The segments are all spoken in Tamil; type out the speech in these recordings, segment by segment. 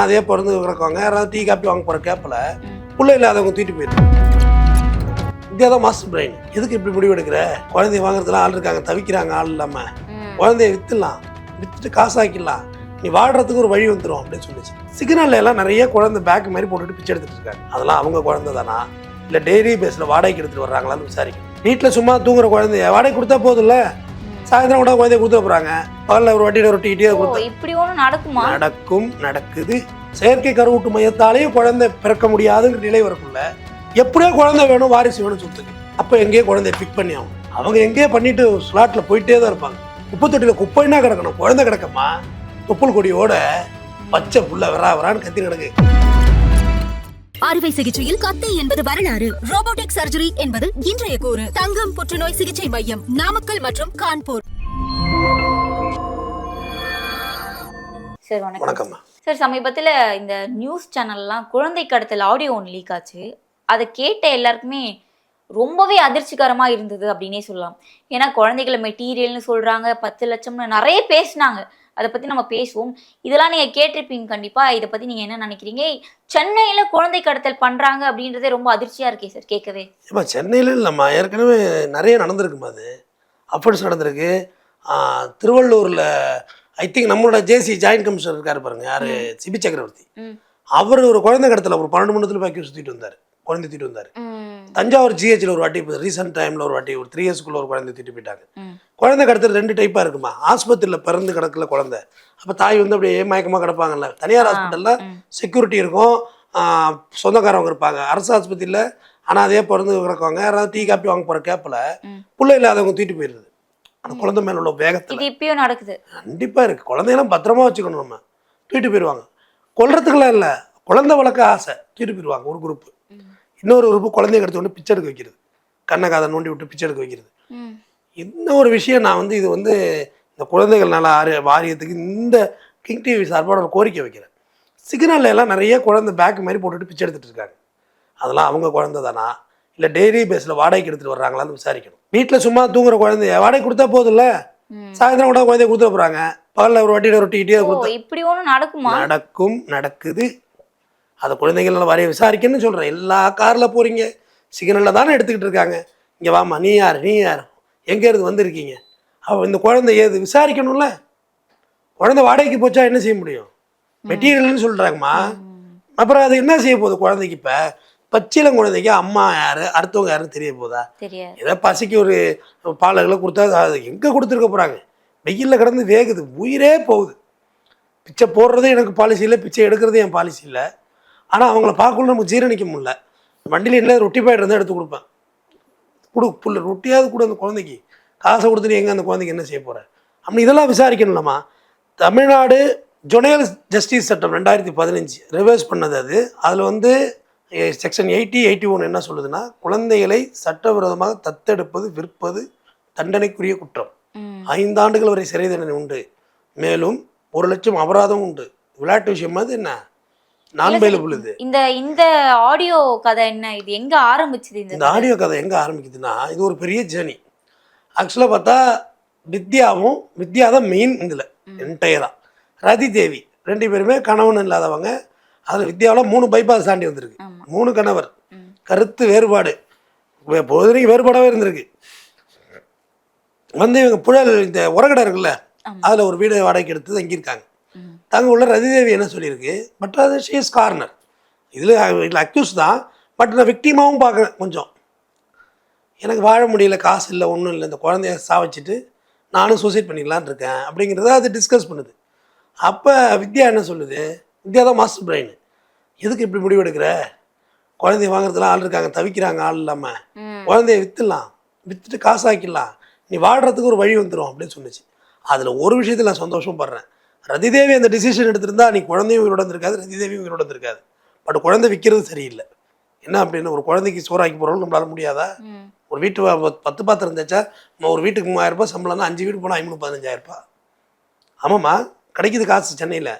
அதே பிறந்து கிடக்குவாங்க யாராவது டீ காப்பி வாங்க போகிற கேப்பில் பிள்ளை இல்லாதவங்க தூக்கிட்டு போயிடும் இந்தியா தான் மாஸ்டர் பிரெயின் எதுக்கு இப்படி முடிவு எடுக்கிற குழந்தைய வாங்குறதுலாம் ஆள் இருக்காங்க தவிக்கிறாங்க ஆள் இல்லாமல். குழந்தைய வித்துடலாம். வித்துட்டு காசாக்கிடலாம் நீ வாழ்றதுக்கு ஒரு வழி வந்துடும் அப்படின்னு சொல்லிச்சு. சிக்னல்ல எல்லாம் நிறைய குழந்தை பேக் மாதிரி போட்டுட்டு பிச்சை எடுத்துட்டு இருக்காங்க. அதெல்லாம் அவங்க குழந்தை தானா? இல்லை டெய்லி பேஸில் வாடகைக்கு எடுத்துட்டு வர்றாங்களான்னு விசாரிக்கணும். வீட்டில் சும்மா தூங்குற குழந்தைய வாடகை கொடுத்தா போதும்ல? சாயந்தரம் கூட குழந்தைய கொடுத்து போகிறாங்க பகலில் ஒரு வட்டியில் ஒரு டீட்டியாக கொடுத்து. இப்படி ஒண்ணு நடக்குமா? நடக்கும் நடக்குது. செயற்கை கருவூட்டு மையத்தாலேயும் குழந்தை பிறக்க முடியாதுங்கிற நிலை வரக்குள்ள எப்படியோ குழந்தை வேணும் வாரிசு வேணும் சொத்துக்கு அப்போ எங்கேயோ குழந்தைய பிக் பண்ணி ஆகும் அவங்க எங்கேயோ பண்ணிட்டு ஸ்லாட்டில் போயிட்டே தான் இருப்பாங்க. குப்பை தொட்டியில் குப்பைன்னா கிடக்கணும்? குழந்தை கிடக்கமா? தொப்புள் கொடியோட பச்சை புள்ள வரா வரான்னு கத்தி கிடக்கு. அறுவை சிகிச்சையில் கத்தை என்பது வரலாறு. ரோபோட்டிக் சர்ஜரி என்பது இன்றைய கூறு. தங்கம் புற்றுநோய் சிகிச்சை மையம் நாமக்கல் மற்றும் கான்பூர். சார் வணக்கம். சார் சமீபத்துல இந்த நியூஸ் சேனல்லாம் குழந்தை கடத்தல் ஆடியோ ஒன்று லீக் ஆச்சு. அதை கேட்ட எல்லாருக்குமே ரொம்பவே அதிர்ச்சிகரமா இருந்தது அப்படின்னே சொல்லலாம். ஏன்னா குழந்தைகளை மெட்டீரியல்னு சொல்றாங்க பத்து லட்சம்னு நிறைய பேசுனாங்க. அதை பத்தி நம்ம பேசுவோம். இதெல்லாம் நீங்க கேட்டிருப்பீங்க கண்டிப்பா. இதை பத்தி நீங்க என்ன நினைக்கிறீங்க? சென்னையில குழந்தை கடத்தல் பண்றாங்க அப்படின்றதே ரொம்ப அதிர்ச்சியா இருக்கே சார் கேட்கவே. ஏம்மா சென்னையில் இல்லைம்மா ஏற்கனவே நிறைய நடந்திருக்குமா அது. அஃபென்ஸ் நடந்திருக்கு. ஆஹ், திருவள்ளூரில் ஐ திங்க் நம்மளோட ஜேசி ஜாயின்ட் கமிஷனர் இருக்காரு பாருங்க யாரு? சிபி சக்கரவர்த்தி. அவர் ஒரு குழந்தை கடத்தல ஒரு பன்னெண்டு மணி நேரத்தில் பாக்கி சுற்றிட்டு வந்தார். குழந்தை தூக்கிட்டு வந்தார். தஞ்சாவூர் ஜிஹெச்சில் ஒரு வாட்டி இப்போ ரீசெண்ட் டைமில் ஒரு வாட்டி ஒரு த்ரீ இயர்ஸ்க்குள்ள ஒரு குழந்தை தூக்கிட்டு போயிட்டாங்க. குழந்தை கடத்தல் ரெண்டு டைப்பாக இருக்குமா? ஆஸ்பத்திரியில் பிறந்து கிடக்கல குழந்தை. அப்போ தாய் வந்து அப்படியே மயக்கமாக கிடப்பாங்கல்ல. தனியார் ஹாஸ்பிட்டலில். செக்யூரிட்டி இருக்கும். சொந்தக்காரவங்க இருப்பாங்க. அரசு ஆஸ்பத்திரியில் ஆனால் அதே பிறந்து கிடக்குவாங்க யாராவது டீ காப்பி வாங்க போகிற கேப்பில். பிள்ளை இல்லாதவங்க தூக்கிட்டு போயிடுது. அந்த குழந்தை மேல உள்ள வேகத்தில். இப்பயும் நடக்குது. கண்டிப்பாக இருக்குது குழந்தையெல்லாம் பத்திரமா வச்சுக்கணும் நம்ம. தூக்கிட்டு போயிடுவாங்க. கொல்றதுக்கெல்லாம் இல்லை. குழந்தை வளர்க்க ஆசை. தூக்கிட்டு போயிடுவாங்க ஒரு குரூப் ம். இன்னொரு குரூப் குழந்தைய கடத்த உடனே பிச்சை எடுக்க வைக்கிறது. கண்ணை காதை நோண்டி விட்டு பிச்சை எடுக்க வைக்கிறது. ஒரு விஷயம் நான் வந்து இது வந்து இந்த குழந்தைகள் நல ஆரிய வாரியத்துக்கு இந்த கிங் டிவி சார்பாக ஒரு கோரிக்கை வைக்கிறேன். சிக்னல்ல எல்லாம் நிறைய குழந்தை பேக் மாதிரி போட்டுட்டு பிச்சை எடுத்துட்டு இருக்காங்க. அதெல்லாம் அவங்க குழந்தை தானா? இல்லை டெய்லி பேஸில் வாடகைக்கு எடுத்துட்டு வர்றாங்களான்னு விசாரிக்கணும். வீட்டில் சும்மா தூங்குற குழந்தைய வாடகை கொடுத்தா போதும்ல? ம். சாயந்தரம் கூட குழந்தைய கொடுத்துட போகிறாங்க பகலில் ஒரு வட்டியில் ஒரு டீட்டியாக கொடுத்து இப்படி ஒண்ணு நடக்குமா? நடக்கும் நடக்குது. அதை குழந்தைகள் வரைய விசாரிக்கணும்னு சொல்கிறேன் எல்லா காரில் போகிறீங்க சிக்னலில் தானே எடுத்துக்கிட்டு இருக்காங்க. இங்கே வாம்மா நீ யார் நீ யார்? எங்கே இருந்து வந்திருக்கீங்க? அவ இந்த குழந்தை ஏது விசாரிக்கணும்ல? குழந்தை வாடகைக்கு போச்சா என்ன செய்ய முடியும்? மெட்டீரியல்னு சொல்கிறாங்கம்மா அப்புறம் அது என்ன செய்ய போகுது குழந்தைக்கு இப்போ? பச்சிலம் குழந்தைக்கு அம்மா யார் அடுத்தவங்க யாருன்னு தெரிய போதா? ஏதோ பசிக்கு ஒரு பாலகளை கொடுத்தா அது எங்கே கொடுத்துருக்க போகிறாங்க வெயிலில் கிடந்து வேகுது உயிரே போகுது. பிச்சை போடுறது எனக்கு பாலிசி இல்லை பிச்சை எடுக்கிறது என் பாலிசி இல்லை. ஆனால் அவங்கள பார்க்கணும் நமக்கு ஜீரணிக்க முடியல. வண்டியில் என்ன ரொட்டி பாயிட்டு இருந்தால் எடுத்து கொடுப்பேன். கொடு புள்ள ரொட்டியாவது கொடு அந்த குழந்தைக்கு. காசை கொடுத்துட்டு எங்கே அந்த குழந்தைக்கு என்ன செய்ய போகிற அப்படி இதெல்லாம் விசாரிக்கணும்லம்மா. தமிழ்நாடு ஜொனையல் ஜஸ்டிஸ் சட்டம் ரெண்டாயிரத்தி பதினஞ்சு ரிவர்ஸ் பண்ணது அது. அதில் வந்து செக்ஷன் எயிட்டி எயிட்டி ஒன் என்ன சொல்லுதுன்னா குழந்தைகளை சட்டவிரோதமாக தத்தெடுப்பது விற்பது தண்டனைக்குரிய குற்றம். ஐந்தாண்டுகள் வரை சிறை தண்டனை உண்டு. மேலும் ஒரு லட்சம் அபராதம் உண்டு. விளையாட்டு விஷயம் அது என்ன? நான் பயிலபிள் இது இந்த இந்த ஆடியோ கதை என்ன இது? எங்க ஆரம்பிச்சது இந்த ஆடியோ கதை? எங்கே ஆரம்பிக்குதுன்னா இது ஒரு பெரிய ஜேர்னி ஆக்சுவலாக பார்த்தா வித்யாவும் வித்யா தான் மெயின் இதில் என்டையராக ரதி தேவி ரெண்டு பேருமே கணவன் இல்லாதவங்க. அதில் வித்யாவில் மூணு பைபாஸ் தாண்டி வந்திருக்கு. மூணு கணவர். கருத்து வேறுபாடு. பொழுதுனைக்கு வேறுபாடாகவே இருந்திருக்கு. வந்து இவங்க புழல் இந்த உரகடை இருக்குல்ல. அதில் ஒரு வீடு வாடகைக்கு எடுத்து தங்கியிருக்காங்க. ம். தங்க உள்ள ரதிதேவி என்ன சொல்லியிருக்கு? பட் அது ஷீஸ் கார்னர் இதில் இதில் அக்யூஸ் தான் பட் நான் விக்டிமாவும் பார்க்குறேன் கொஞ்சம். எனக்கு வாழ முடியல காசு இல்லை ஒன்றும் இல்லை இந்த குழந்தைய சாவச்சிட்டு நானும் சூசைட் பண்ணிக்கலான்னு இருக்கேன் அப்படிங்கிறத அது டிஸ்கஸ் பண்ணுது. அப்போ வித்யா என்ன சொல்லுது? வித்யா தான் மாஸ்டர் பிரெயின் எதுக்கு இப்படி முடிவு எடுக்கிற? குழந்தைய வாங்குறதுலாம் ஆள் இருக்காங்க தவிக்கிறாங்க ஆள் இல்லாமல். குழந்தைய விற்றுலாம் விற்றுட்டு காசாக்கிடலாம் நீ வாழ்கிறதுக்கு ஒரு வழி வந்துடும் அப்படின்னு சொன்னுச்சு. அதில் ஒரு விஷயத்தில் நான் சந்தோஷப்படுறேன். ரதிதேவி அந்த டிசிஷன் எடுத்திருந்தா நீ குழந்தையும் உயிரோட இருந்திருக்காது ரதிதேவியும் உயிரோட இருந்திருக்காது. பட் குழந்தை விற்கிறது சரியில்லை. என்ன அப்படின்னு ஒரு குழந்தைக்கு சோறாக்கி போகிறோம் நம்மளால முடியாதா. ஒரு வீட்டு பத்து பாத்திரம் நம்ம ஒரு வீட்டுக்கு மூவாயிரம் ரூபாய் சம்பளம்னா அஞ்சு வீடு போனால் ஐநூறு பதினஞ்சாயிரம் ரூபாய். ஆமாம்மா கிடைக்குது காசு சென்னையில்.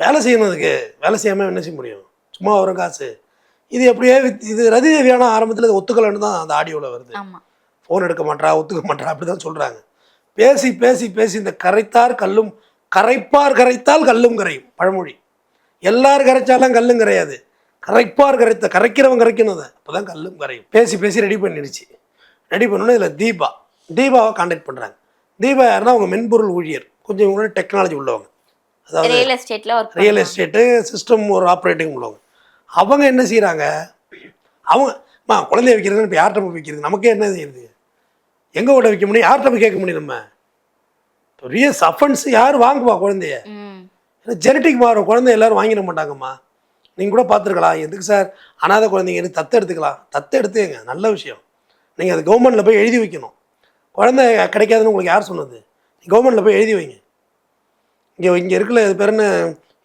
வேலை செய்யணும் அதுக்கு வேலை செய்யாமல் என்ன செய்ய முடியும்? சும்மா வரும் காசு. இது எப்படியே வித்- இது ரதிதேவியான ஆரம்பத்தில் இது ஒத்துக்கலன்னு தான் அந்த ஆடியோவில் வருது. ஃபோன் எடுக்க மாட்டா ஒத்துக்க மாட்டா அப்படி தான் சொல்கிறாங்க பேசி பேசி பேசி இந்த கரைத்தார் கல்லும் கரைப்பார் கரைத்தால் கல்லும் கரையும் பழமொழி. எல்லாரும் கரைச்சாலாம் கல்லும் கரையாது. கரைப்பார் கரைத்த கரைக்கிறவன் கரைக்கணும் அதை அப்போ தான் கல்லும் கரையும். பேசி பேசி ரெடி பண்ணிடுச்சு. ரெடி பண்ணோன்னே இதில் தீபா. தீபாவை காண்டாக்ட் பண்ணுறாங்க தீபா யாருன்னா அவங்க மென்பொருள் ஊழியர். கொஞ்சம் இவங்களோட டெக்னாலஜி உள்ளவங்க. அதாவது ரியல் எஸ்டேட்ல ஒர்க் ரியல் எஸ்டேட்டு சிஸ்டம் ஒரு ஆப்ரேட்டிங் உள்ளவங்க. அவங்க என்ன செய்கிறாங்க அவங்க குழந்தைய வைக்கிறது இப்போ யார்கிட்ட போய் வைக்கிறது? நமக்கே என்ன செய்யுது எங்கே கூட வைக்க முடியும்? யார்கிட்ட போய் கேட்க முடியும் நம்ம? பெரிய சஃபன்ஸ் யார் வாங்குவா குழந்தைய? ஏன்னா ஜெனட்டிக் மாறும் குழந்தை எல்லாரும் வாங்கிட மாட்டாங்கம்மா. நீங்கள் கூட பார்த்துருக்கலாம். எதுக்கு சார் அனாதை குழந்தைங்க எடுத்து தத்து எடுத்துக்கலாம். தத்து எடுத்துங்க. நல்ல விஷயம். நீங்கள் அது கவர்மெண்ட்டில் போய் எழுதி வைக்கணும். குழந்தை கிடைக்காதுன்னு உங்களுக்கு யார் சொன்னது? கவர்மெண்ட்டில் போய் எழுதி வைங்க. இங்கே இங்கே இருக்குல்ல இது பேர் என்ன?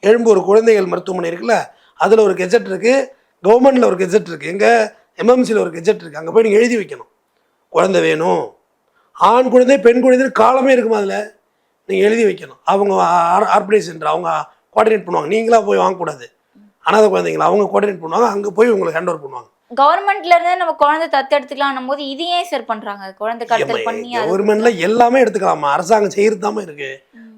எழும்பூர் குழந்தைகள் மருத்துவமனை இருக்குல்ல அதில் ஒரு கெஜெட் இருக்குது கவர்மெண்ட்டில் ஒரு கெஜெட் இருக்குது எங்கே? எம்எம்சியில் ஒரு கெஜெட் இருக்குது அங்கே போய் நீங்கள் எழுதி வைக்கணும். குழந்தை வேணும். ஆண் குழந்தை பெண் குழந்தைன்னு காலமே இருக்குமா அதில்? நீங்கள் எழுதி வைக்கணும். அவங்க சென்டர் அவங்க கோஆர்டினேட் பண்ணுவாங்க. நீங்களா போய் வாங்கக்கூடாது. அனாதை குழந்தைங்களா அவங்க கோஆர்டினேட் பண்ணுவாங்க. அங்கே போய் உங்களுக்கு ஹேண்ட் ஓவர் பண்ணுவாங்க. கவர்மெண்ட்ல இருந்து நம்ம குழந்தை தத்தெடுத்துக்கலாம் போது இது ஏன் சார் பண்றாங்க? குழந்தை கடத்தல் பண்ணி கவர்மெண்ட்ல எல்லாமே எடுத்துக்கலாமா அரசாங்கம் செய்யறது தாம இருக்கு.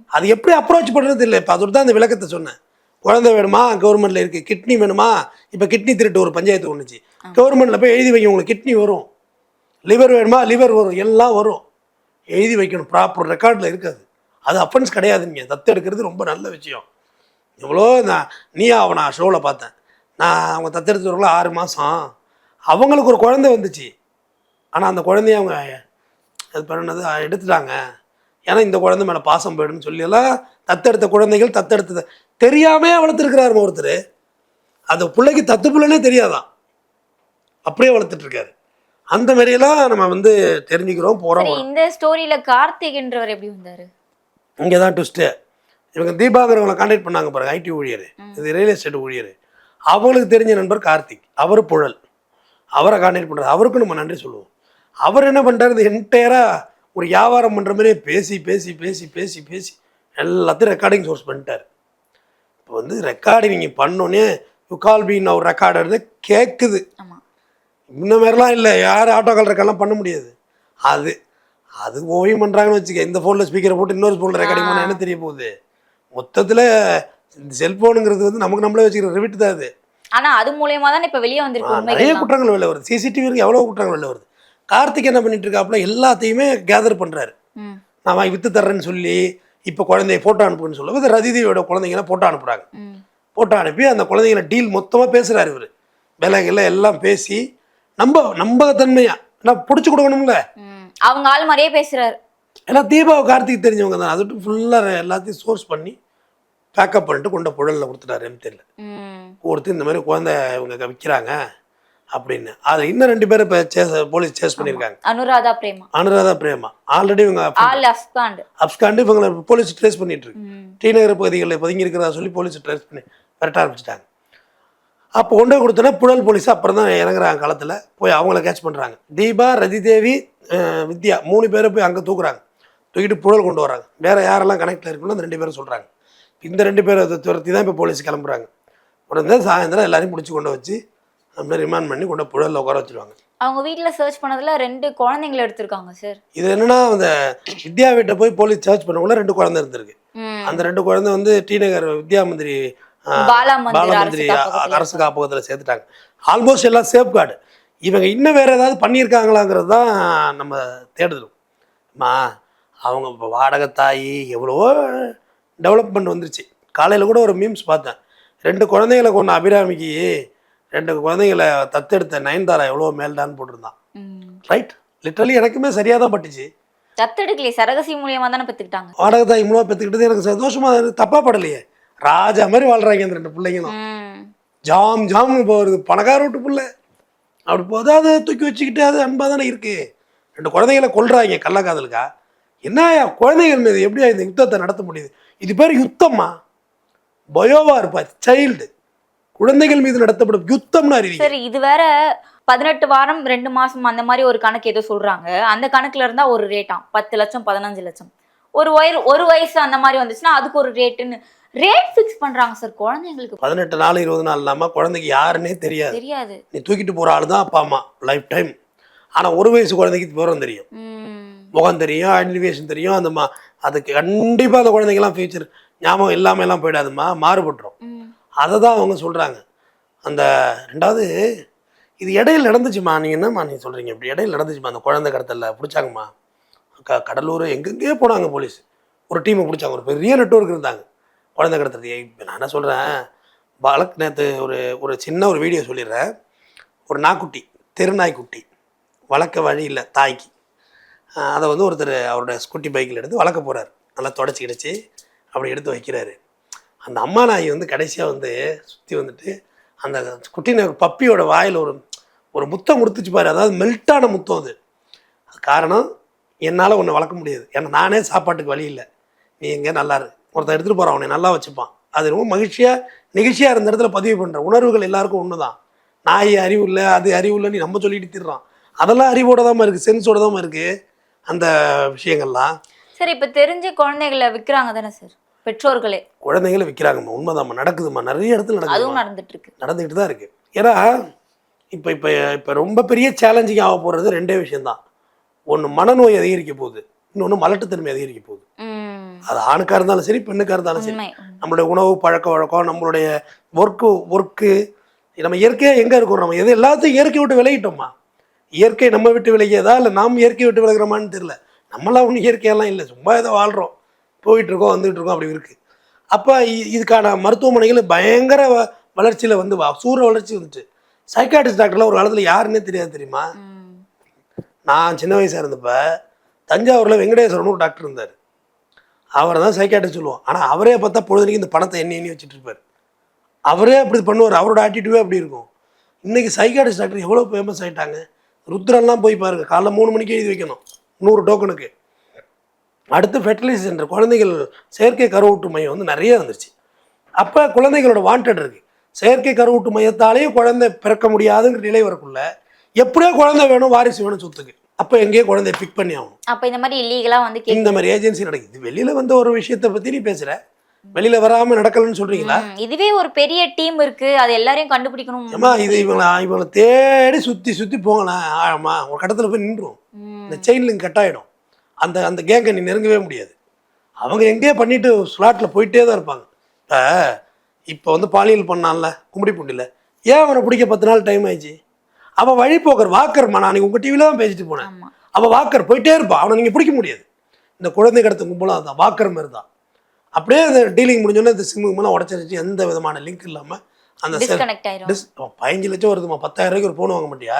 அது எப்படி அப்ரோச் பண்றது இல்லை. இப்போ அதோட தான் அந்த விளக்கத்தை சொன்னேன். குழந்தை வேணுமா? கவர்மெண்ட்ல இருக்கு. கிட்னி வேணுமா? இப்போ கிட்னி திருட்டு ஒரு பஞ்சாயத்து ஒண்ணுச்சு. கவர்மெண்ட்ல போய் எழுதி வைங்க. உங்களுக்கு கிட்னி வரும். லிவர் வேணுமா? லிவர் வரும். எல்லாம் வரும். எழுதி வைக்கணும். ப்ராப்பர் ரெக்கார்டில் இருக்காது. அது அப்பன்ஸ் கிடையாதுங்க. தத்து எடுக்கிறது ரொம்ப நல்ல விஷயம். எவ்வளோ நான் நீ அவனை ஷோவில் பார்த்தேன். நான் அவங்க தத்தெடுத்தவர்கள ஆறு மாதம் அவங்களுக்கு ஒரு குழந்தை வந்துச்சு. ஆனால் அந்த குழந்தைய அவங்க அது பண்ணது எடுத்துட்டாங்க. ஏன்னா இந்த குழந்தை மேலே பாசம் போயிடுன்னு சொல்லி எல்லாம் தத்தெடுத்த குழந்தைகள் தத்தெடுத்தது தெரியாமே வளர்த்துருக்கிறாரு ஒருத்தர். அந்த பிள்ளைக்கு தத்து பிள்ளைனே தெரியாதான். அப்படியே வளர்த்துட்ருக்காரு அந்த மாதிரியெல்லாம் நம்ம வந்து தெரிஞ்சுக்கிறோம் போகிறோம் இந்த ஸ்டோரியில் கார்த்திக் என்றவர் எப்படி வந்தார்? இங்கே தான் ட்விஸ்ட்டு இவங்க தீபாகரவங்களை கான்டாக்ட் பண்ணாங்க பாருங்க ஐடி ஊழியர். இது ரியல் எஸ்டேட் ஊழியர். அவங்களுக்கு தெரிஞ்ச நண்பர் கார்த்திக். அவர் புழல். அவரை கான்டாக்ட் பண்ணுறாரு அவருக்கும் நம்ம நன்றி சொல்லுவோம். அவர் என்ன பண்ணிட்டாரு இது என்டையராக ஒரு வியாபாரம் பண்ணுற மாதிரியே பேசி பேசி பேசி பேசி பேசி எல்லாத்தையும் ரெக்கார்டிங் சோர்ஸ் பண்ணிட்டார். இப்போ வந்து ரெக்கார்டிங் நீங்கள் பண்ணோன்னே you call been our recorder கேட்குது இந்த மாதிரிலாம் இல்லை. யார் ஆட்டோ கால் ரெக்கார்ட்லாம் பண்ண முடியாது. அது அது ஓவியம் பண்ணுறாங்கன்னு வச்சுக்க இந்த ஃபோனில் ஸ்பீக்கரை போட்டு இன்னொரு ஃபோனில் ரெக்கார்டிங் பண்ண என்ன தெரிய போகுது? மொத்தத்தில் இந்த செல்ஃபோனுங்கிறது வந்து நமக்கு நம்மளே வச்சுக்கிற ரிவிட் தான் அது. ஆனா அது மூலியமா தான் இப்ப வெளியே வந்திருக்கு நிறைய குற்றங்கள் வெளில வருது. சிசிடிவி இருக்கு எவ்வளோ குற்றங்கள் வெளில வருது? கார்த்திக் என்ன பண்ணிட்டு இருக்காப்புல எல்லாத்தையுமே கேதர் பண்ணுறாரு ம். நான் வித்து தர்றேன்னு சொல்லி இப்போ குழந்தைய ஃபோட்டோ அனுப்புன்னு சொல்லும்போது ரதிதேவியோட குழந்தைங்களாம் ஃபோட்டோ அனுப்புகிறாங்க ம். ஃபோட்டோ அனுப்பி அந்த குழந்தைங்கள டீல் மொத்தமாக பேசுகிறாரு இவர். விலைகளை எல்லாம் பேசி நம்ப நம்பகத்தன்மையாக நான் பிடிச்சி கொடுக்கணும்ல. அவங்க ஆள் மாதிரியே பேசுறாரு. ஏன்னா தீபாவை கார்த்திக் தெரிஞ்சவங்க தான். அதுட்டு ஃபுல்லாக எல்லாத்தையும் சோர்ஸ் பண்ணி பேக்கப் பண்ணிட்டு கொண்ட புழலில் கொடுத்துட்டாரு எம்தியில் கொடுத்து இந்த மாதிரி குழந்தை இவங்க விற்கிறாங்க அப்படின்னு. அது இன்னும் ரெண்டு பேரும் இப்போ போலீஸ் சேஸ் பண்ணியிருக்காங்க. அனுராதா பிரேமா. அனுராதா பிரேமா. ஆல்ரெடி இவங்க அப்ஸ்காண்டு இவங்களை போலீஸ் ட்ரேஸ் பண்ணிட்டு இருக்கு. டி நகர் பகுதிகளில் பதுங்கி இருக்கிறதா சொல்லி போலீஸ் ட்ரேஸ் பண்ணி விரட்ட ஆரம்பிச்சிட்டாங்க. அப்போ கொண்டு போய் கொடுத்தோன்னா புழல் போலீஸ் அப்புறம் தான் இறங்குறாங்க களத்தில் போய் அவங்கள கேட்ச் பண்ணுறாங்க தீபா ரதிதேவி அஹ், வித்யா மூணு பேரை போய் அங்கே தூக்குறாங்க. தூக்கிட்டு புழல் கொண்டு வராங்க. வேற யாரெல்லாம் கனெக்டில் இருக்குன்னு அந்த ரெண்டு பேரும் சொல்கிறாங்க இந்த ரெண்டு பேரை துரத்தி தான் இப்போ போலீஸ் கிளம்புறாங்க. உடனே சாயந்தரம் எல்லாரையும் பிடிச்சி கொண்டு வச்சு அப்படியே ரிமாண்ட் பண்ணி கொண்டு புழலில் உட்கார வச்சிருவாங்க. அவங்க வீட்ல சர்ச் பண்ணதுல ரெண்டு குழந்தைங்களை எடுத்திருக்காங்க சார் இது என்னன்னா அந்த வித்யா வீட்டை போய் போலீஸ் சர்ச் பண்ணக்குள்ள ரெண்டு குழந்தை இருந்திருக்கு. அந்த ரெண்டு குழந்தை வந்து டி நகர் வித்யா மந்திரி பாலா மந்திர் அரசு பாலமந்திரி காப்பகத்துல அரசு காப்பகத்தில் சேர்த்துட்டாங்க. ஆல்மோஸ்ட் எல்லாம் சேஃப் கார்டு இவங்க இன்னும் வேற ஏதாவது பண்ணியிருக்காங்களாங்கிறது தான் நம்ம தேடுதலும் அம்மா அவங்க இப்போ வாடகை தாய் எவ்வளவோ டெவலப்மெண்ட் வந்துருச்சு. காலையில் கூட ஒரு மீம்ஸ் பார்த்தேன். ரெண்டு குழந்தைகளை கொண்ட அபிராமிக்கு ரெண்டு குழந்தைங்களை தத்தெடுத்த நயன்தாரா எவ்வளோ மேல்டான்னு போட்டிருந்தான். ரைட் லிட்டரலி எனக்குமே சரியாக தான் பட்டுச்சு. தத்தெடுக்கலையே சரகசி மூலியமா தானே பெத்துக்கிட்டாங்க. வாடகை தாய் மூலமாக பெற்றுக்கிட்டது எனக்கு சந்தோஷமா இருக்கு. தப்பா படலையே. ராஜா மாதிரி வாழ்றாங்க இந்த ரெண்டு பிள்ளைங்களும். ஜாம் ஜாம் போகிறது பணக்கார வீட்டு பிள்ளை. அப்படி போது அதை தூக்கி வச்சுக்கிட்டு அது அன்பாக தானே இருக்கு. ரெண்டு குழந்தைகளை கொல்றாங்க கள்ளக்காதலுக்கா என்ன குழந்தைகள் மீது எப்படியா இந்த யுத்தத்தை நடத்த முடியுது? இது பேர் யுத்தமா? பயோவா இருப்பா சைல்டு குழந்தைகள் மீது நடத்தப்படும் யுத்தம்னு அறிவிங்க. சரி இது வேற பதினெட்டு வாரம் ரெண்டு மாசம் அந்த மாதிரி ஒரு கணக்கு ஏதோ சொல்றாங்க. அந்த கணக்குல இருந்தா ஒரு ரேட்டாம் பத்து லட்சம் பதினஞ்சு லட்சம். ஒரு வயது ஒரு வயசு அந்த மாதிரி வந்துச்சுன்னா அதுக்கு ஒரு ரேட்டுன்னு ரேட் ஃபிக்ஸ் பண்றாங்க சார் குழந்தைங்களுக்கு. பதினெட்டு நாள் இருபது நாள் இல்லாமல் குழந்தைக்கு யாருன்னே தெரியாது. தெரியாது. நீ தூக்கிட்டு போகிற ஆள் தான் அப்பா அம்மா லைஃப் டைம் ஆனால் ஒரு வயசு குழந்தைக்கு விவரம் தெரியும். முகம் தெரியும் ஐடென்டிஃபிகேஷன் தெரியும் அந்த மா அதுக்கு கண்டிப்பாக அந்த குழந்தைங்கலாம் ஃபியூச்சர் ஞாபகம் இல்லாமல் எல்லாம் போயிடாதும்மா மாறுபட்டுரும். அதை தான் அவங்க சொல்கிறாங்க அந்த ரெண்டாவது இது இடையில நடந்துச்சுமா? நீங்கள் என்னம்மா நீங்கள் சொல்கிறீங்க இப்படி இடையில நடந்துச்சுமா? அந்த குழந்தை கடத்தலில் பிடிச்சாங்கம்மா? க கடலூர் எங்கெங்கேயோ போனாங்க போலீஸ். ஒரு டீமை பிடிச்சாங்க. ஒரு பெரிய நெட்வொர்க் இருந்தாங்க. குழந்தை கடத்தல் இப்போ நான் என்ன சொல்கிறேன் பாலக் நேற்று ஒரு ஒரு சின்ன ஒரு வீடியோ சொல்லிடுறேன். ஒரு நாய்க்குட்டி தெருநாய்க்குட்டி வளர்க்க வழி இல்லை தாய்க்கு. அதை வந்து ஒருத்தர் அவரோட ஸ்கூட்டி பைக்கில் எடுத்து வளர்க்க போகிறார் நல்லா தொடச்சி கிடச்சி அப்படி எடுத்து வைக்கிறாரு. அந்த அம்மா நாய் வந்து கடைசியாக வந்து சுற்றி வந்துட்டு அந்த குட்டி பப்பியோட வாயில் ஒரு ஒரு முத்தம் கொடுத்துச்சு பாரு. அதாவது மெல்ட்டான முத்தம் அது. அது காரணம் என்னால் ஒன்று வளர்க்க முடியாது. ஏன்னா நானே சாப்பாட்டுக்கு வழி இல்லை. நீ எங்கே நல்லா இரு. ஒருத்தன் எடுத்துகிட்டு போகிறான் அவனை நல்லா வச்சுப்பான். அது ரொம்ப மகிழ்ச்சியாக நெகிழ்ச்சியாக இருந்த இடத்துல பதிவு பண்ணுற உணர்வுகள் எல்லாருக்கும் ஒன்று தான் நாய் அறிவு இல்லை அது அறிவு இல்லைன்னு நம்ம சொல்லிட்டு திடுறோம் அதெல்லாம் அறிவோட தான் இருக்குது சென்ஸோட தான் இருக்குது அந்த விஷயங்கள்லாம். சார் இப்போ தெரிஞ்ச குழந்தைகளை விற்கிறாங்க தானே சார் பெற்றோர்களே. குழந்தைகளை விற்கிறாங்கம்மா உண்மைதாம்மா நடக்குதும்மா நிறைய இடத்துல நடக்குது அதுவும் நடந்துட்டு இருக்கு நடந்துக்கிட்டு தான் இருக்குது ஏன்னா இப்போ இப்போ இப்போ ரொம்ப பெரிய சேலஞ்சிங் ஆக போகிறது ரெண்டே விஷயம்தான். ஒன்று மனநோய் அதிகரிக்க போகுது இன்னொன்று மலட்டுத்தன்மை அதிகரிக்க போகுது. அது ஆணுக்காக இருந்தாலும் சரி பெண்ணுக்காக இருந்தாலும் சரி. நம்மளுடைய உணவு பழக்க வழக்கம் நம்மளுடைய ஒர்க்கு ஒர்க்கு நம்ம இயற்கையாக எங்கே இருக்கோம் நம்ம எது எல்லாத்தையும் இயற்கை விட்டு விலகிட்டோம்மா இயற்கை நம்ம விட்டு விலகியதா? இல்லை நாம் இயற்கை விட்டு விலகிறோமான்னு தெரியல. நம்மளாம் ஒன்றும் இயற்கையெல்லாம் இல்லை. சும்மா ஏதோ வாழ்கிறோம் போயிட்டு இருக்கோம் வந்துட்டு இருக்கோம் அப்படி இருக்குது அப்போ இதுக்கான மருத்துவமனைகள் பயங்கர வளர்ச்சியில் வந்து வ- சூற வளர்ச்சி வந்துச்சு. சைக்காட்ரிஸ்ட் டாக்டர்லாம் ஒரு காலத்தில் யாருன்னே தெரியாது தெரியுமா? நான் சின்ன வயசாக இருந்தப்ப தஞ்சாவூரில் வெங்கடேஸ்வரன் ஒரு டாக்டர் இருந்தார். அவரை தான் சைக்காட்ரிஸ்ட் சொல்லுவோம் ஆனால் அவரே பார்த்தா பொழுதுனைக்கு இந்த பணத்தை எண்ணி எண்ணி வச்சுட்டு இருப்பார் அவரே அப்படி பண்ணுவார். அவரோட ஆட்டிடியூடே அப்படி இருக்கும். இன்றைக்கி சைக்காட்ரிஸ்ட் டாக்டர் எவ்வளோ ஃபேமஸ் ஆகிட்டாங்க ருத்ரன்லாம் போய் பாருங்க. காலைல மூணு மணிக்கு எழுதி வைக்கணும். நூறு டோக்கனுக்கு அடுத்து ஃபெர்டிலைஸ் சென்டர் குழந்தைகள் செயற்கை கருவூட்டு மையம் வந்து நிறைய வந்துருச்சு அப்போ குழந்தைகளோட வாண்டட் இருக்குது செயற்கை கருவூட்டு மையத்தாலேயே குழந்தை பிறக்க முடியாதுங்கிற நிலை வரக்குள்ள எப்படியோ குழந்தை வேணும் வாரிசு வேணும் சொத்துக்கு. அப்போ எங்கேயோ குழந்தைய பிக் பண்ணி ஆகணும். அப்ப இந்த மாதிரி இல்லீகலா வந்து இந்த மாதிரி ஏஜென்சி நடக்குது. வெளியில் வந்த ஒரு விஷயத்தை பற்றி நீ பேசுகிற வெளியில் வராமல் நடக்கலன்னு சொல்கிறீங்களா ம், இதுவே ஒரு பெரிய டீம் இருக்கு. அது எல்லாரையும் கண்டுபிடிக்கணும். ஏம்மா இது இவங்களை இவங்களை தேடி சுற்றி சுற்றி போங்களேன் ஆழமா ஒரு கட்டத்தில் போய் நின்றும் இந்த செயின் லிங்க் கட் ஆகிடும் அந்த அந்த கேங்கை நீ நெருங்கவே முடியாது. அவங்க எங்கேயோ பண்ணிட்டு ஸ்லாட்டில் போயிட்டே தான் இருப்பாங்க. இப்போ இப்போ வந்து பாலியல் பண்ணான்ல கும்மிடிப்பூண்டியில் ஏன் அவனை பிடிக்க பத்து நாள் டைம் ஆயிடுச்சு? அவன் வழிபோக்கர் வாக்கர்மா நான் உங்கள் டிவியில் தான் பேசிட்டு போனேன். அவன் வாக்கர் போயிட்டே இருப்பான் அவனை நீங்கள் பிடிக்க முடியாது. இந்த குழந்தை கடத்து கும்பலும் அதுதான் வாக்கர் மாதிரி தான். அப்படியே அந்த டீலிங் முடிஞ்சோன்னே இந்த சிம்மு மூலம் உடச்சிருச்சு. எந்த விதமான லிங்க் இல்லாமல் அந்த பதினஞ்சு லட்சம் வருதுமா பத்தாயிரம் ரூபாய்க்கு ஒரு ஃபோன் வாங்க மாட்டியா?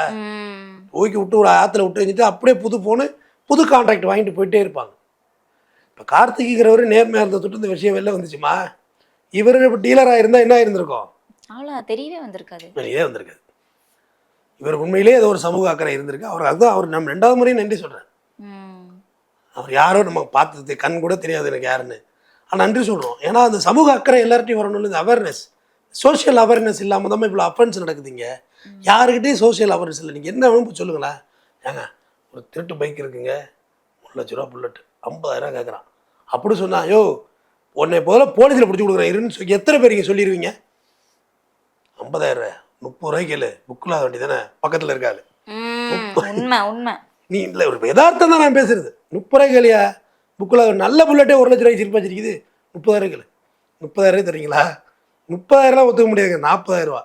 தூக்கி விட்டு ஒரு ஆற்றுல விட்டு வச்சுட்டு அப்படியே புது ஃபோனு புது கான்ட்ராக்ட் வாங்கிட்டு போயிட்டே இருப்பாங்க. இப்போ கார்த்திகிங்கிறவர் நேர்மையாக இருந்த தொட்டு இந்த விஷயம் வெளில வந்துச்சுமா? இவர் இப்போ டீலராக இருந்தால் என்ன இருந்திருக்கும் அவ்வளோ தெரியவே வந்திருக்காது. வெளியே வந்திருக்காது. இவர் உண்மையிலேயே ஏதோ ஒரு சமூக அக்கறை இருந்திருக்கு. அவர் அதுதான் அவர் நம்ம ரெண்டாவது முறையும் நன்றி சொல்கிறேன் அவர் யாரோ நம்ம பார்த்தது கண் கூட தெரியாது எனக்கு யாருன்னு. ஆனால் நன்றி சொல்கிறோம் ஏன்னா அந்த சமூக அக்கறை எல்லார்ட்டையும் வரணும்னு இந்த அவேர்னஸ் சோஷியல் அவேர்னஸ் இல்லாமல் தான் இவ்வளோ அஃபென்ஸ் நடக்குதுங்க. யாருக்கிட்டையும் சோஷியல் அவேர்னஸ் இல்லை. நீங்கள் என்ன வேணும் சொல்லுங்களேன் ஏங்க ஒரு திருட்டு பைக் இருக்குங்க. ஒரு லட்ச ரூபா புல்லட் ஐம்பதாயிரம் கேட்குறான் அப்படி சொன்னா யோ உன்னை போல போலீஸில் பிடிச்சி கொடுக்குறேன் இருன்னு சொல்லி எத்தனை பேர் இங்கே சொல்லிடுவீங்க ஐம்பதாயிரம் முப்பது ரூபாய்க்கு இல்லை புக்கில் ஆக வேண்டியதானே பக்கத்தில் இருக்காது உண்மை உண்மை. நீ இல்லை ஒரு யதார்த்தம் தான் நான் பேசுறது. முப்பது ரூபாய் கேளியா புக்கில் நல்ல புல்லட்டே ஒரு லட்ச ரூபாய்க்கு சிரிப்பா வச்சிருக்குது. முப்பதாயிரம் கேளு முப்பதாயிரம் தரீங்களா? முப்பதாயிரம்லாம் ஒத்துக்க முடியாதுங்க நாற்பதாயிரம் ரூபா.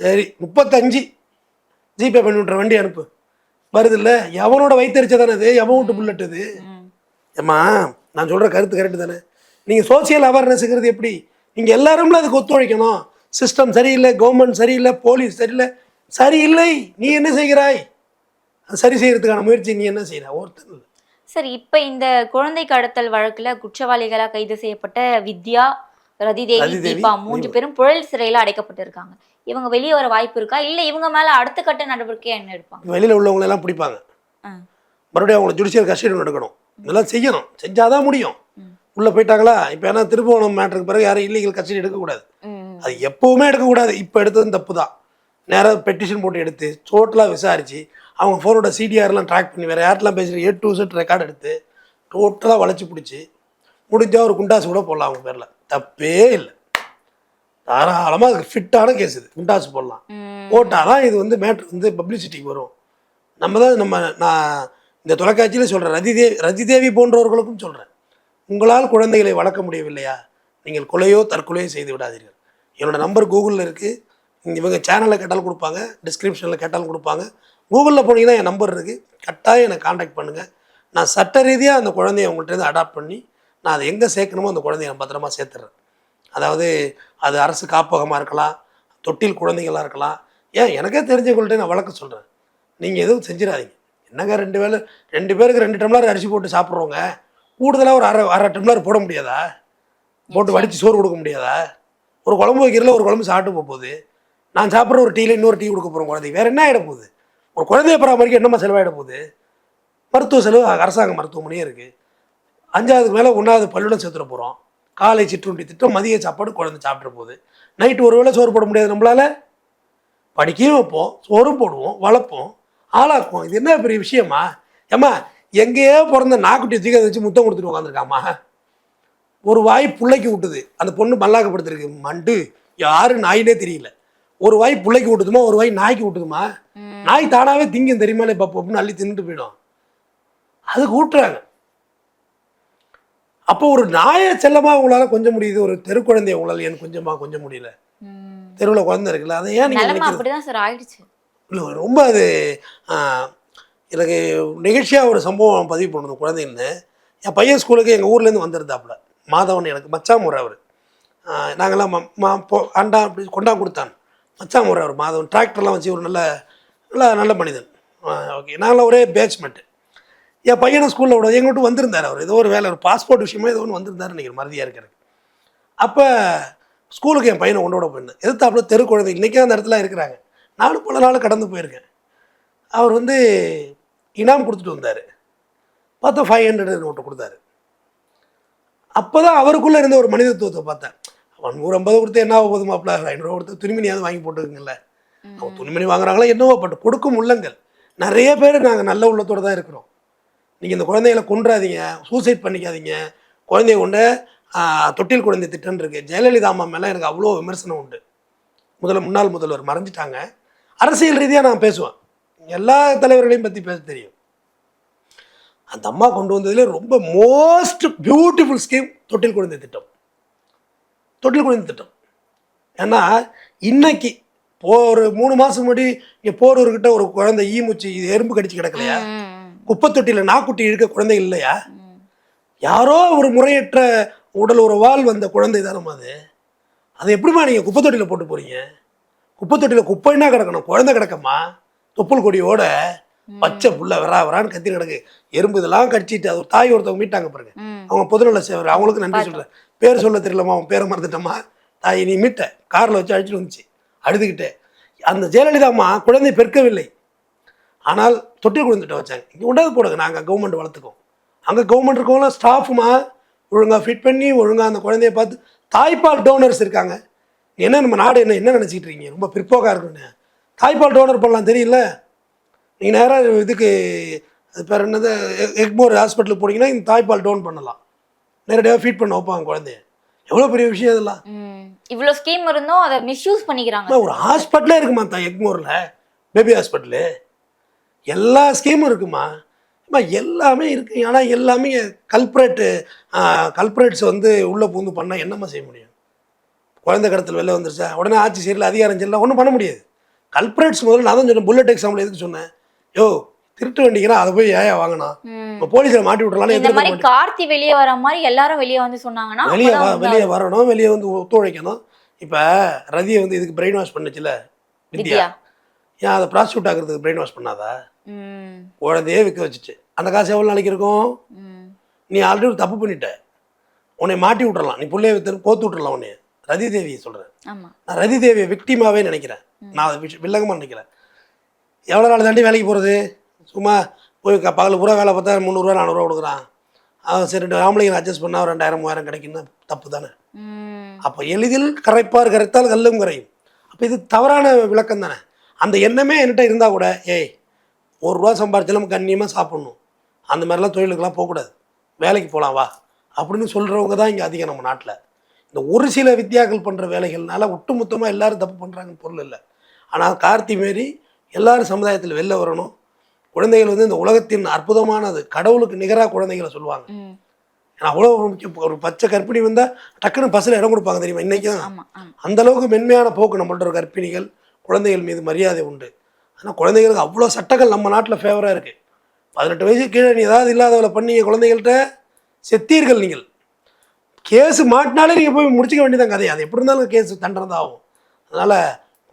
சரி முப்பத்தஞ்சு. ஜிபே பண்ணி விட்ற வண்டி அனுப்பு. வருது இல்லை? எவனோட வயிற்றுச்ச தானே அது? எவன் விட்டு புல்லட் இது ம், ஏம்மா நான் சொல்கிற கருத்து கரெக்டு தானே? நீங்கள் சோசியல் அவேர்னஸ்ங்கிறது எப்படி? நீங்கள் எல்லாரும்ல அதுக்கு ஒத்துழைக்கணும். சிஸ்டம் சரியில்லை கவர்மெண்ட் சரியில்லை போலீஸ் சரியில்லை. சரியில்லை நீ என்ன செய்கிறாய்? சரி செய்யறதுக்கான முயற்சி நீ என்ன செய்கிற? ஒருத்தர் சரி இப்ப இந்த குழந்தை கடத்தல் வழக்குல குற்றவாளிகளா கைது செய்யப்பட்ட வித்யா ரதிதேவி தீபா மூன்று பேரும் புழல் சிறையில அடைக்கப்பட்டிருக்காங்க. இவங்க வெளியே வர வாய்ப்பு இருக்கா? இல்ல இவங்க மேல அடுத்த கட்ட நடவடிக்கை என்ன எடுப்பாங்க? வெளியில் உள்ளவங்களை எல்லாம் பிடிப்பாங்க. மறுபடியும் அவங்களை ஜுடிஷியல் கஸ்டடி எடுக்கணும் இதெல்லாம் செய்யணும். செஞ்சாதான் முடியும். உள்ளே போயிட்டாங்களா? இப்போ ஏன்னா திருப்பவனம் மேட்டருக்கு பிறகு யாரும் இல்லீகல் கஸ்டடி எடுக்கக்கூடாது. அது எப்போவுமே எடுக்கக்கூடாது இப்போ எடுத்தது தப்பு தான் நேராக பெட்டிஷன் போட்டு எடுத்து டோட்டலாக விசாரித்து அவங்க ஃபோனோட சிடிஆர்லாம் ட்ராக் பண்ணி வேறு யார்ட்டெலாம் பேசுகிற ஏ டு செட் ரெக்கார்டு எடுத்து டோட்டலாக வளைச்சி பிடிச்சி முடிஞ்சால் ஒரு குண்டாசு கூட போடலாம் அவங்க பேரில். தப்பே இல்லை. தாராளமாக அதுக்கு ஃபிட்டான கேஸ் இது. குண்டாசு போடலாம். போட்டால் தான் இது வந்து மேட்ரு வந்து பப்ளிசிட்டிக்கு வரும். நம்ம தான் நம்ம நான் இந்த தொலைக்காட்சியில் சொல்கிறேன் ரதிதேவி ரதிதேவி போன்றவர்களுக்கும் சொல்கிறேன் உங்களால் குழந்தைகளை வளர்க்க முடியவில்லையா? நீங்கள் கொலையோ தற்கொலையோ செய்து விடாதீர்கள். என்னோடய நம்பர் கூகுளில் இருக்குது இவங்க சேனலில் கேட்டாலும் கொடுப்பாங்க டிஸ்கிரிப்ஷனில் கேட்டாலும் கொடுப்பாங்க. கூகுளில் போனீங்கன்னா என் நம்பர் இருக்குது கட்டாயம் என்னை காண்டாக்ட் பண்ணுங்கள் நான் சட்ட ரீதியாக அந்த குழந்தைய அவங்கள்ட்டேருந்து அடாப்ட் பண்ணி நான் அதை எங்கே சேர்க்கணுமோ அந்த குழந்தைய நான் பத்திரமா சேர்த்துறேன். அதாவது அது அரசு காப்பகமாக இருக்கலாம் தொட்டில் குழந்தைகளாக இருக்கலாம். ஏன்? எனக்கே தெரிஞ்சவங்கள்ட்ட நான் வழக்கு சொல்கிறேன் நீங்கள் எதுவும் செஞ்சிடாதீங்க. என்னங்க ரெண்டு வேலை ரெண்டு பேருக்கு ரெண்டு டம்ளர் அரிசி போட்டு சாப்பிட்றவங்க? கூடுதலாக ஒரு அரை அரை டம்ளர் போட முடியாதா? போட்டு வடித்து சோறு கொடுக்க முடியாதா? ஒரு குழம்பு வைக்கிறதுல ஒரு குழம்பு சாப்பிட்டு போக போகுது நான் சாப்பிட்ற ஒரு டீயில் இன்னொரு டீ கொடுக்க போகிறோம் குழந்தைக்கு. வேறு என்ன ஆகிட போகுது? ஒரு குழந்தைய பராமரிக்க என்னமா செலவாயிட போகுது? மருத்துவ செலவு அரசாங்க மருத்துவமனையே இருக்குது அஞ்சாவதுக்கு மேலே ஒன்றாவது பல்லுடன் சேர்த்துட போகிறோம் காலை சிற்றுண்டி திட்டம் மதிய சாப்பாடு குழந்தை சாப்பிட்ற போகுது. நைட்டு ஒரு வேளை சோறு போட முடியாது நம்மளால? படிக்கவும் வைப்போம் சோறும் போடுவோம் வளர்ப்போம் ஆளாக்குவோம். இது என்ன பெரிய விஷயமா? ஏம்மா எங்கேயோ பிறந்த நாக்குட்டி தூக்கி அதை வச்சு முத்தம் கொடுத்துட்டு உட்காந்துருக்காமா ஒரு வாய் புள்ளைக்கு விட்டுது அந்த பொண்ணு மல்லாக்கப்படுத்திருக்கு. மண்டு யாரு நாயினே தெரியல. ஒரு வாய் புள்ளைக்கு விட்டுதுமா ஒரு வாய் நாய்க்கு விட்டுதுமா. நாய் தானாவே திங்கும் தெரியுமா இப்போ அப்படின்னு அள்ளி தின்னுட்டு போயிடும். அதுக்கு ஊட்டுறாங்க. அப்போ ஒரு நாயை செல்லமா உங்களால கொஞ்சம் முடியுது? ஒரு தெரு குழந்தைய உங்களால ஏன் கொஞ்சமா கொஞ்சம் முடியல. தெருவில் குழந்தை இருக்குல்ல அதை ஏன் நீங்க நிலைமை நினைக்கிறது அப்படிதான் சார் ஆயிடுச்சு. இல்லை ரொம்ப அது எனக்கு நிகழ்ச்சியாக ஒரு சம்பவம் பதிவு பண்ணணும் குழந்தைன்னு. என் பையன் ஸ்கூலுக்கு எங்கள் ஊர்லேருந்து வந்திருந்தாப்புல. மாதவன் எனக்கு மச்சான் முறை அவர் நாங்கள்லாம் மா போ அண்டா அப்படி கொண்டா கொடுத்தான். மச்சான் முறை அவர் மாதவன். டிராக்டர்லாம் வச்சு ஒரு நல்ல நல்ல நல்ல மனிதன். ஓகே. நாங்களாம் ஒரே பேட்ச்மெண்ட்டு என் பையனை ஸ்கூலில் விட எங்கிட்ட வந்திருந்தார் அவர். ஏதோ ஒரு வேலை ஒரு பாஸ்போர்ட் விஷயமா ஏதோ ஒன்று வந்திருந்தார் நினைக்கிறேன் மறதியாக இருக்கிறது அப்போ ஸ்கூலுக்கு என் பையனை கொண்டு விட போயிருந்தேன் எதிர்த்தாப்புல தெரு குழந்தை இன்றைக்கே அந்த இடத்துல இருக்கிறாங்க. நானும் பல நாள் கடந்து போயிருக்கேன். அவர் வந்து இனாம் கொடுத்துட்டு வந்தார். பார்த்தா ஃபைவ் ஹண்ட்ரட் நோட்டு கொடுத்தாரு. அப்போ தான் அவருக்குள்ளே இருந்த ஒரு மனிதத்துவத்தை பார்த்தேன் அவன் நூறு ஐம்பது கொடுத்து என்ன ஆக போகுது மாப்பிள்ள ஐநூறுரூவா கொடுத்து துணிமணியாவது வாங்கி போட்டுக்குங்கல்ல அவங்க துணிமணி வாங்குறாங்களா என்னவோ பட் கொடுக்கும் உள்ளங்கள். நிறைய பேர் நாங்கள் நல்ல உள்ளத்தோடு தான் இருக்கிறோம். நீங்கள் இந்த குழந்தைகளை கொன்றாதீங்க சூசைட் பண்ணிக்காதீங்க. குழந்தைய கொண்டு தொட்டில் குழந்தை திட்டம் இருக்கு. ஜெயலலிதா அம்மா மேலே எனக்கு அவ்வளோ விமர்சனம் உண்டு. முதல்ல முன்னாள் முதல்வர் மறைஞ்சிட்டாங்க. அரசியல் ரீதியாக நான் பேசுவேன். எல்லா தலைவர்களையும் பற்றி பேச தெரியும். அந்த அம்மா கொண்டு வந்ததுல ரொம்ப மோஸ்ட் பியூட்டிஃபுல் ஸ்கீம் தொட்டில் குழந்தை திட்டம். தொட்டில் குழந்தை திட்டம். ஏன்னா இன்னைக்கு ஒரு மூணு மாதம் முன்னாடி இங்கே போரூர்கிட்ட ஒரு குழந்தை ஈமுச்சி இது எறும்பு கடிச்சு கிடக்கலையா? குப்பை தொட்டியில் நாக்குட்டி இருக்க குழந்தை இல்லையா. யாரோ ஒரு முறையற்ற உடல் உறவால் வந்த குழந்தை தானம்மா அது. அது எப்படிம்மா நீங்கள் குப்பை தொட்டியில் போட்டு போறீங்க? குப்பை தொட்டியில் குப்பைன்னா கிடக்கணும் குழந்தை கிடக்கம்மா. தொப்புள் கொடியோட பச்சை புள்ள வரா வரான்னு கத்தி கிடக்கு. எறும்பு இதெல்லாம் கடிச்சிட்டு அது தாய் ஒருத்தவங்க மீட்டாங்க பாருங்க. அவங்க பொதுநல சேவர். அவங்களுக்கு நன்றி சொல்கிறேன் பேர் சொல்ல தெரியலம்மா அவன் பேரை மறந்துட்டம்மா. தாய் நீ மீட்ட. காரில் வச்சு அழிச்சிட்டு வந்துச்சு. அழுதுகிட்டே. அந்த ஜெயலலிதா அம்மா குழந்தை பெருக்கவில்லை. ஆனால் தொட்டில் குழந்தைகிட்ட வச்சாங்க. இங்கே உண்டாது போடுங்க. நாங்கள் கவர்மெண்ட் வளர்த்துக்கோம். அங்கே கவர்மெண்ட் இருக்கவங்கள ஸ்டாஃபுமா ஒழுங்காக ஃபிட் பண்ணி ஒழுங்காக அந்த குழந்தைய பார்த்து தாய்ப்பால் டோனர்ஸ் இருக்காங்க. என்ன நம்ம நாடு என்ன என்ன நினச்சிக்கிட்டு இருக்கீங்க? ரொம்ப பிற்போக்காக இருக்குன்னு தாய்ப்பால் டோனர் பண்ணலாம் தெரியல நீங்கள் நேராக இதுக்கு அது பேர் என்னது எக்மோர் ஹாஸ்பிட்டலுக்கு போனீங்கன்னா இந்த தாய்ப்பால் டோன் பண்ணலாம். நேரடியாக ஃபீட் பண்ண வைப்பாங்க குழந்தைய. எவ்வளோ பெரிய விஷயம் இதெல்லாம். ம். இவ்வளவு ஸ்கீம் இருந்தும் அதை மிஸ்யூஸ் பண்ணிக்கிறாங்க. ஒரு ஹாஸ்பிட்டலே இருக்குமா தான் எக்மோரில்? பேபி ஹாஸ்பிட்டலு எல்லா ஸ்கீமும் இருக்குமா? அம்மா எல்லாமே இருக்கு. ஆனால் எல்லாமே கல்பரேட்டு கல்பரேட்ஸ் வந்து உள்ளே பூந்து பண்ணால் என்னம்மா செய்ய முடியும்? குழந்தை கடத்தல் வெளில வந்துருச்சா? உடனே ஆட்சி சரியில்லை அதிகாரம் சரியில்லை ஒன்றும் பண்ண முடியாது. கல்பரேட்ஸ் முதல்ல நான் தான் சொன்னேன். புல்லட் எக்ஸாம்பிள் எதுக்கு சொன்னேன்? யோ திருட்டு வண்டிக்கிறா அதை போய் ஏன். இப்போ போலீஸில் மாட்டி விட்றலாம் இந்த மாதிரி கார்த்தி வெளியே வர மாதிரி எல்லாரும் வெளியே வந்து சொன்னாங்கன்னா வெளியே வெளியே வரணும் வெளியே வந்து ஒத்துழைக்கணும். இப்போ ரதியை வந்து இதுக்கு பிரெயின் வாஷ் பண்ணுச்சுல வித்யா. ஏன் அதை ப்ராஸ்டியூட் ஆகிறதுக்கு பிரெயின் வாஷ் பண்ணாதா? ம். குழந்தையே விற்க வச்சுச்சு. அந்த காசு எவ்வளோ நாளைக்கு இருக்கும். நீ ஆல்ரெடி தப்பு பண்ணிட்ட. உன்னை மாட்டி விட்றலாம் நீ புள்ளைய வித்து கோத்து விட்றலாம் உன்னை ரதி தேவியை சொல்கிறேன் நான் ரதி தேவியை விக்டிமாவே நினைக்கிறேன். நான் அதை விஷ- வில்லங்கமா நினைக்கிறேன். எவ்வளோ நாள் தாண்டி வேலைக்கு போகிறது? சும்மா போய் பகல் பூரா வேலை பார்த்தா முந்நூறுரூவா நானூறுரூவா கொடுக்குறான். அவன் சரி ரெண்டு ஆம்பளைங்களை அட்ஜஸ்ட் பண்ணால் ரெண்டாயிரம் மூவாயிரம் கிடைக்குன்னா தப்பு தானே. அப்போ எளிதில் கரைப்பார் கரைத்தால் கல்லும் கரையும். அப்போ இது தவறான விளக்கம் தானே. அந்த எண்ணமே என்கிட்ட இருந்தால் கூட ஏய் ஒரு ரூபா சம்பாரிச்சாலும் நம்ம கண்ணியமாக சாப்பிட்ணும். அந்த மாதிரிலாம் தொழிலுக்கெல்லாம் போகக்கூடாது. வேலைக்கு போகலாம் வா. அப்படின்னு சொல்கிறவங்க தான் இங்கே அதிகம் நம்ம நாட்டில். இந்த ஒரு சில வித்தியாக்கள் பண்ணுற வேலைகள்னால ஒட்டுமொத்தமாக எல்லாரும் தப்பு பண்ணுறாங்கன்னு பொருள் இல்லை. ஆனால் கார்த்தி மாரி எல்லாரும் சமுதாயத்தில் வெளில வரணும். குழந்தைகள் வந்து இந்த உலகத்தின் அற்புதமானது கடவுளுக்கு நிகராக குழந்தைகளை சொல்லுவாங்க. ஏன்னா அவ்வளோ முக்கியம். ஒரு பச்சை கர்ப்பிணி வந்தால் டக்குன்னு பஸ்ஸில் இடம் கொடுப்பாங்க தெரியுமா? இன்றைக்கும் ஆமா ஆமா. அந்த அளவுக்கு மென்மையான போக்கு நம்மள்ட்ட ஒரு கர்ப்பிணிகள் குழந்தைகள் மீது மரியாதை உண்டு. ஆனால் குழந்தைகளுக்கு அவ்வளோ சட்டங்கள் நம்ம நாட்டில் ஃபேவராக இருக்குது பதினெட்டு வயசு கீழே நீ ஏதாவது இல்லாதவளை பண்ணி குழந்தைகள்கிட்ட செத்தீர்கள் நீங்கள். கேஸ் மாட்டினாலே நீங்கள் போய் முடிச்சுக்க வேண்டியதான் கதை. அது எப்படி இருந்தாலும் கேஸ் தண்டனை தான் ஆகும். அதனால்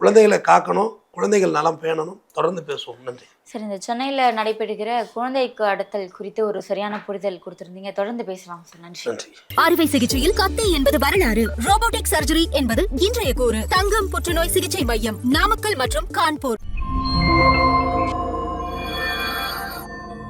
குழந்தைகளை காக்கணும். குழந்தைகள் நலம் பேணணும். தொடர்ந்து பேசுவோம். நன்றி. சரி இந்த சென்னையில நடைபெறுகிற குழந்தைக்கு அடுத்தல் குறித்து ஒரு சரியான புரிதல் கொடுத்திருந்தீங்க. தொடர்ந்து பேசலாம் சார். நன்றி. நன்றி. அறுவை சிகிச்சையில் கத்தை என்பது வரலாறு. ரோபோட்டிக் சர்ஜரி என்பது இன்றைய கூறு. தங்கம் புற்றுநோய் சிகிச்சை மையம் நாமக்கல் மற்றும் கான்பூர்.